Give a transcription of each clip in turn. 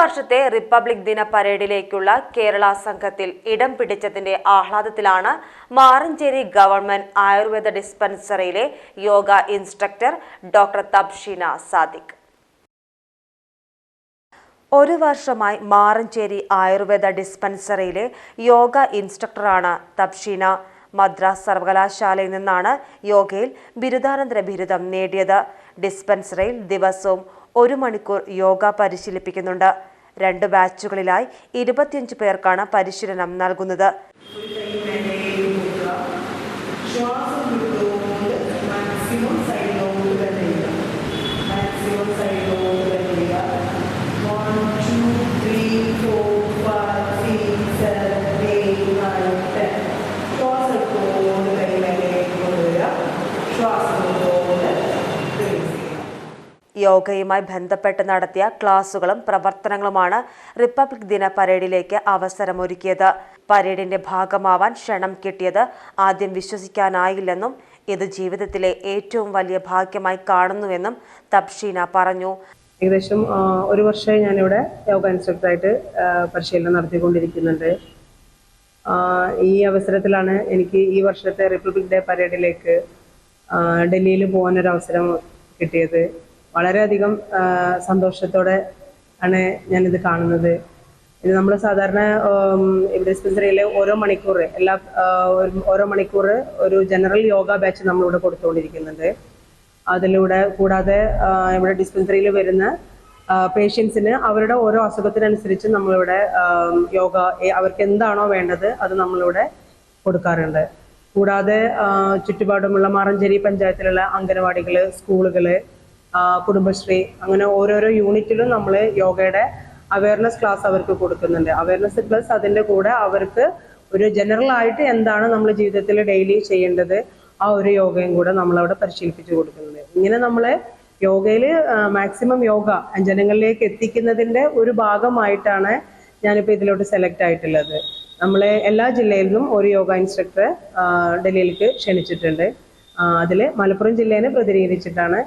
വർഷത്തെ റിപ്പബ്ലിക് ദിന പരേഡിലേക്കുള്ള കേരള സംഘത്തിൽ ഇടം പിടിച്ചതിന്റെ ആഹ്ലാദത്തിലാണ് മാറഞ്ചേരി ഗവൺമെന്റ് ആയുർവേദ ഡിസ്പെൻസറിയിലെ യോഗ ഇൻസ്ട്രക്ടർ ഡോക്ടർ തബ്ഷീന സാദിഖ്. ഒരു വർഷമായി മാറഞ്ചേരി ആയുർവേദ ഡിസ്പെൻസറിയിലെ യോഗ ഇൻസ്ട്രക്ടറാണ് തബ്ഷീന. മദ്രാസ് സർവകലാശാലയിൽ നിന്നാണ് യോഗയിൽ ബിരുദാനന്തര ബിരുദം നേടിയത്. ഡിസ്പെൻസറിയിൽ ദിവസവും ഒരു മണിക്കൂർ യോഗ പരിശീലിപ്പിക്കുന്നുണ്ട്. രണ്ട് ബാച്ചുകളിലായി ഇരുപത്തിയഞ്ച് പേർക്കാണ് പരിശീലനം നൽകുന്നത്. ഒരു കൈ യോഗയുമായി ബന്ധപ്പെട്ട് നടത്തിയ ക്ലാസുകളും പ്രവർത്തനങ്ങളുമാണ് റിപ്പബ്ലിക് ദിന പരേഡിലേക്ക് അവസരമൊരുക്കിയത്. പരേഡിന്റെ ഭാഗമാവാൻ ക്ഷണം കിട്ടിയത് ആദ്യം വിശ്വസിക്കാനായില്ലെന്നും ഇത് ജീവിതത്തിലെ ഏറ്റവും വലിയ ഭാഗ്യമായി കാണുന്നുവെന്നും തപ്ഷീന പറഞ്ഞു. ഏകദേശം ഒരു വർഷമായി ഞാനിവിടെ യോഗ ഇൻസ്ട്രക്ടറായിട്ട് പരിശീലനം നടത്തിക്കൊണ്ടിരിക്കുന്നുണ്ട്. ഈ അവസരത്തിലാണ് എനിക്ക് ഈ വർഷത്തെ റിപ്പബ്ലിക് ഡേ പരേഡിലേക്ക് ഡൽഹിയിൽ പോകാനൊരു അവസരം കിട്ടിയത്. വളരെയധികം സന്തോഷത്തോടെ ആണ് ഞാനിത് കാണുന്നത്. ഇത് നമ്മൾ സാധാരണ ഡിസ്പെൻസറിയിലെ ഓരോ മണിക്കൂർ എല്ലാ ഓരോ മണിക്കൂർ ഒരു ജനറൽ യോഗ ബാച്ച് നമ്മളിവിടെ കൊടുത്തുകൊണ്ടിരിക്കുന്നുണ്ട്. അതിലൂടെ കൂടാതെ ഇവിടെ ഡിസ്പെൻസറിയിൽ വരുന്ന പേഷ്യൻസിന് അവരുടെ ഓരോ അസുഖത്തിനനുസരിച്ച് നമ്മളിവിടെ യോഗ അവർക്ക് എന്താണോ വേണ്ടത് അത് നമ്മളിവിടെ കൊടുക്കാറുണ്ട്. കൂടാതെ ചുറ്റുപാടുമുള്ള മാറഞ്ചേരി പഞ്ചായത്തിലുള്ള അംഗനവാടികൾ സ്കൂളുകൾ കുടുംബശ്രീ അങ്ങനെ ഓരോരോ യൂണിറ്റിലും നമ്മൾ യോഗയുടെ അവയർനെസ് ക്ലാസ് അവർക്ക് കൊടുക്കുന്നുണ്ട്. അവയർനെസ് പ്ലസ് അതിന്റെ കൂടെ അവർക്ക് ഒരു ജനറൽ ആയിട്ട് എന്താണ് നമ്മൾ ജീവിതത്തിൽ ഡെയിലി ചെയ്യേണ്ടത് ആ ഒരു യോഗയും കൂടെ നമ്മളവിടെ പരിശീലിപ്പിച്ചു കൊടുക്കുന്നുണ്ട്. ഇങ്ങനെ നമ്മൾ യോഗയിൽ മാക്സിമം യോഗ ജനങ്ങളിലേക്ക് എത്തിക്കുന്നതിന്റെ ഒരു ഭാഗമായിട്ടാണ് ഞാനിപ്പോൾ ഇതിലോട്ട് സെലക്ട് ആയിട്ടുള്ളത്. നമ്മളെ എല്ലാ ജില്ലയിൽ നിന്നും ഒരു യോഗ ഇൻസ്ട്രക്ടറെ ഡൽഹിയിലേക്ക് ക്ഷണിച്ചിട്ടുണ്ട്. അതിൽ മലപ്പുറം ജില്ലേനെ പ്രതിനിധീകരിച്ചിട്ടാണ്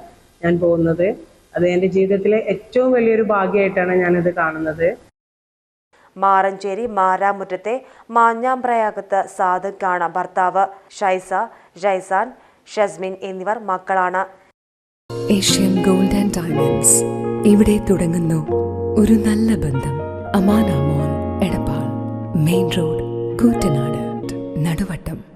ഞാൻ പോകുന്നത്. അത് എന്റെ ജീവിതത്തിലെ ഏറ്റവും വലിയൊരു ഭാഗ്യമായിട്ടാണ് ഞാനത് കാണുന്നത്. മാറഞ്ചേരി മാരാമുറ്റത്തെ മാഞ്ഞാമ്പ്രയാകത്ത് സാധുക്കാണ് ഭർത്താവ് ഷൈസ ഷൈസാൻ ഷസ്മിൻ എന്നിവർ മക്കളാണ്. Asian gold and diamonds. ഇവിടെ തുടങ്ങുന്നു ഒരു നല്ല ബന്ധം. അമാന മോൾ Edappal. Main road Koottanad. Naduvattom.